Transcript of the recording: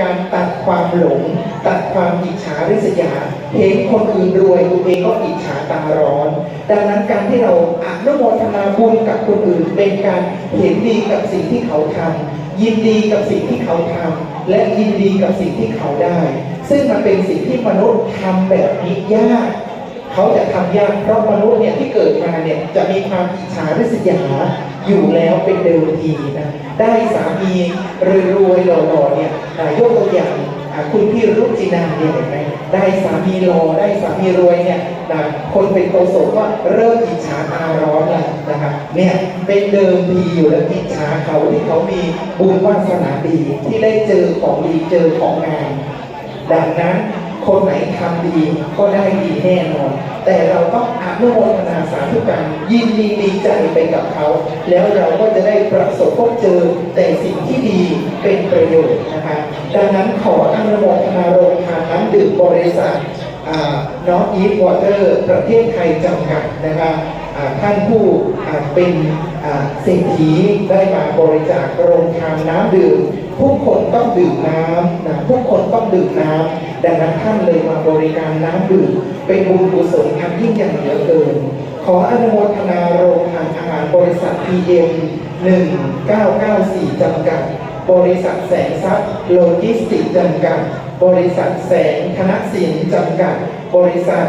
การตัดความหลง ตัดความอิจฉาริษยา เห็นคนอื่นรวยตัวเองก็อิจฉาตาร้อน ดังนั้นการที่เราอนุโมทนาบุญกับคนอื่น เป็นการเห็นดีกับสิ่งที่เขาทำยินดีกับสิ่งที่เขาทำและยินดีกับสิ่งที่เขาได้ ซึ่งมันเป็นสิ่งที่มนุษย์ทำแบบนี้ยาก เขาจะทำยากเพราะมนุษย์เนี่ยที่เกิดมาเนี่ยจะมีความอิจฉาริษยาอยู่แล้วเป็นเดิมทีนะได้สามีรวยๆหล่อๆเนี่ยอ่ายกตัวอย่างคุณพี่รุจินาเนี่ยเห็นไหมได้สามีหล่อได้สามีรวยเนี่ยนะคนเป็นโตโสก็เริ่มอิจฉาตาร้อนแล้วนะครับเนี่ยเป็นเดิมทีอยู่แล้วอิจฉาเขาที่เขามีบุญวาสนาดีที่ได้เจอของดีเจอของงามดังนั้น คนไหนทำดีก็ได้ดีแน่นอน แต่เราต้องอนุโมทนาสาธุการยินดีดีใจไปกับเขา แล้วเราก็จะได้ประสบพบเจอแต่สิ่งที่ดีเป็นประโยชน์นะคะดังนั้นขออนุโมทนาโรงทานน้ำดื่มบริษัทน้องอีฟวอเตอร์ประเทศไทยจำกัดนะคะ ท่านผู้เป็นเศรษฐีได้มาบริจาคโรงทานน้ำดื่มผู้คนต้องดื่มน้ำนะผู้คนต้องดื่มน้ำดังนั้นท่านเลยมาบริการน้ำดื่มเป็นบุญกุศลอันยิ่งใหญ่เหลือเกิน ขออนุโมทนาโรงทานอาหารบริษัท PM 1994 จำกัด บริษัทแสงทรัพย์โลจิสติกจำกัด บริษัทแสงธนสินจำกัด บริษัท